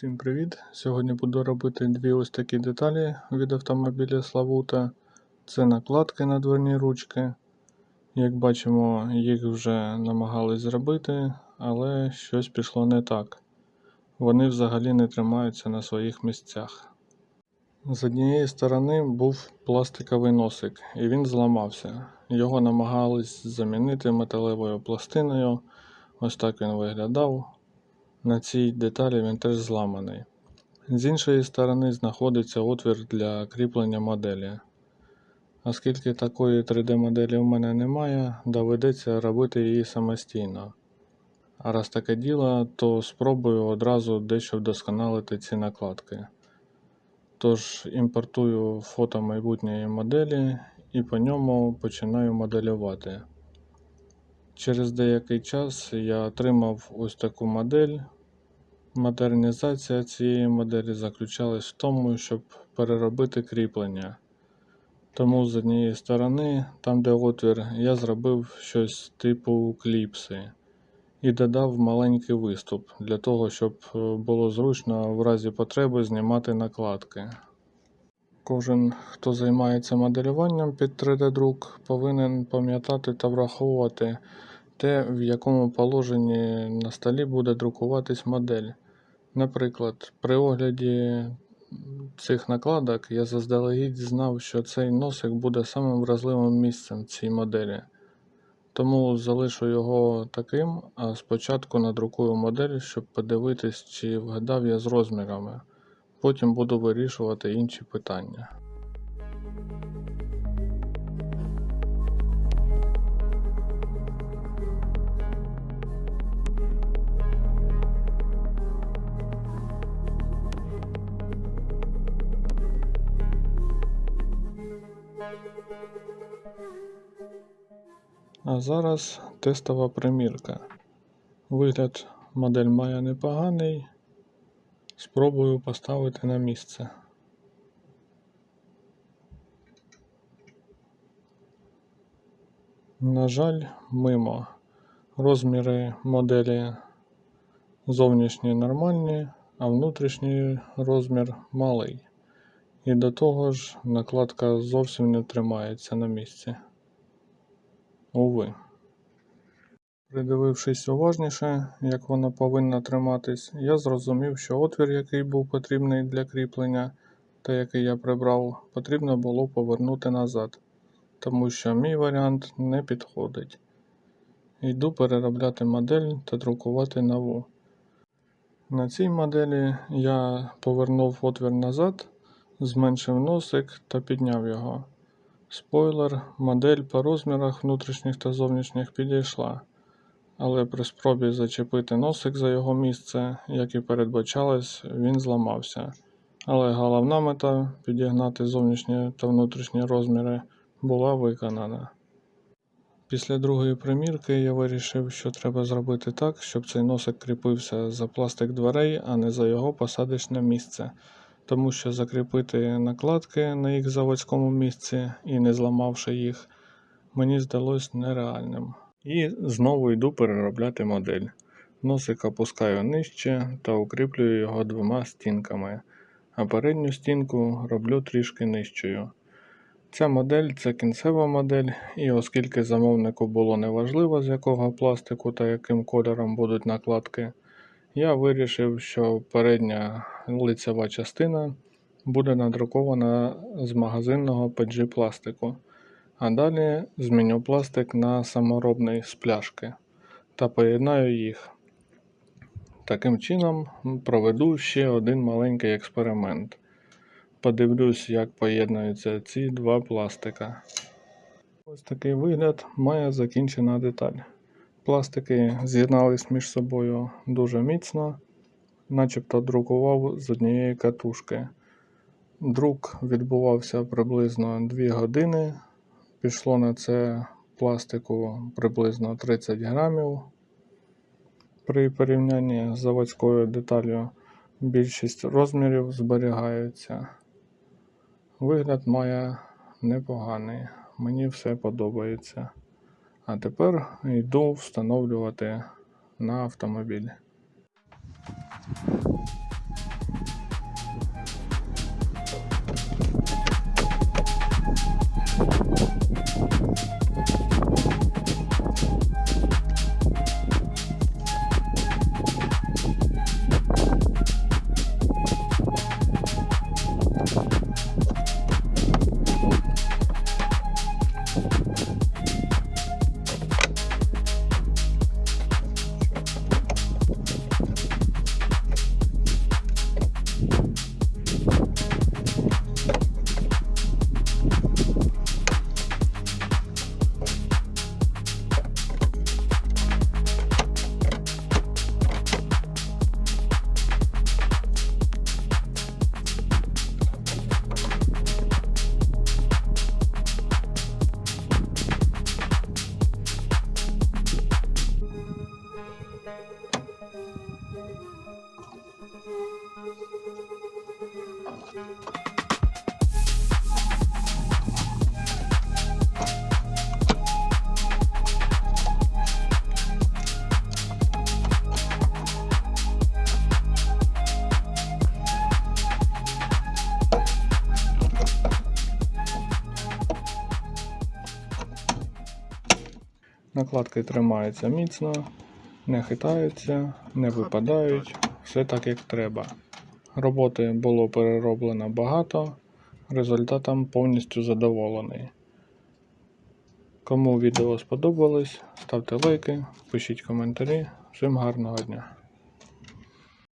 Всім привіт! Сьогодні буду робити дві ось такі деталі від автомобіля Славута. Це накладки на дверні ручки. Як бачимо, їх вже намагались зробити, але щось пішло не так. Вони взагалі не тримаються на своїх місцях. З однієї сторони був пластиковий носик, і він зламався. Його намагались замінити металевою пластиною. Ось так він виглядав. На цій деталі він теж зламаний. З іншої сторони знаходиться отвір для кріплення моделі. Оскільки такої 3D-моделі в мене немає, доведеться робити її самостійно. А раз таке діло, то спробую одразу дещо вдосконалити ці накладки. Тож імпортую фото майбутньої моделі і по ньому починаю моделювати. Через деякий час я отримав ось таку модель. Модернізація цієї моделі заключалась в тому, щоб переробити кріплення. Тому з однієї сторони, там де отвір, я зробив щось типу кліпси і додав маленький виступ для того, щоб е, було зручно в разі потреби знімати накладки. Кожен, хто займається моделюванням під 3D-друк, повинен пам'ятати та враховувати те, в якому положенні на столі буде друкуватись модель. Наприклад, при огляді цих накладок я заздалегідь знав, що цей носик буде самим вразливим місцем цій моделі. Тому залишу його таким, а спочатку надрукую модель, щоб подивитись, чи вгадав я з розмірами. Потім буду вирішувати інші питання. А зараз тестова примірка. Вигляд модель має непоганий. Спробую поставити на місце. На жаль, мимо. Розміри моделі зовнішні нормальні, а внутрішній розмір малий. І до того ж накладка зовсім не тримається на місці. Уви. Придивившись уважніше, як вона повинна триматись, я зрозумів, що отвір, який був потрібний для кріплення, та який я прибрав, потрібно було повернути назад, тому що мій варіант не підходить. Йду переробляти модель та друкувати нову. На цій моделі я повернув отвір назад, зменшив носик та підняв його. Спойлер, модель по розмірах внутрішніх та зовнішніх підійшла, але при спробі зачепити носик за його місце, як і передбачалось, він зламався. Але головна мета підігнати зовнішні та внутрішні розміри була виконана. Після другої примірки я вирішив, що треба зробити так, щоб цей носик кріпився за пластик дверей, а не за його посадочне місце тому що закріпити накладки на їх заводському місці і не зламавши їх, мені здалось нереальним. І знову йду переробляти модель. Носик опускаю нижче та укріплюю його двома стінками, а передню стінку роблю трішки нижчою. Ця модель це кінцева модель, і оскільки замовнику було неважливо, з якого пластику та яким кольором будуть накладки, я вирішив, що передня лицева частина буде надрукована з магазинного PG пластику, а далі зміню пластик на саморобний з пляшки та поєднаю їх. Таким чином проведу ще один маленький експеримент. Подивлюсь, як поєднуються ці два пластика. Ось такий вигляд має закінчена деталь. Пластики з'єднались між собою дуже міцно, начебто друкував з однієї катушки. Друк відбувався приблизно 2 години. Пішло на це пластику приблизно 30 грамів. При порівнянні з заводською деталлю більшість розмірів зберігаються. Вигляд має непоганий, мені все подобається. А тепер йду встановлювати на автомобіль. Накладки тримаються міцно, не хитаються, не випадають, все так як треба. Роботи було перероблено багато, результатом повністю задоволений. Кому відео сподобалось, ставте лайки, пишіть коментарі. Всім гарного дня!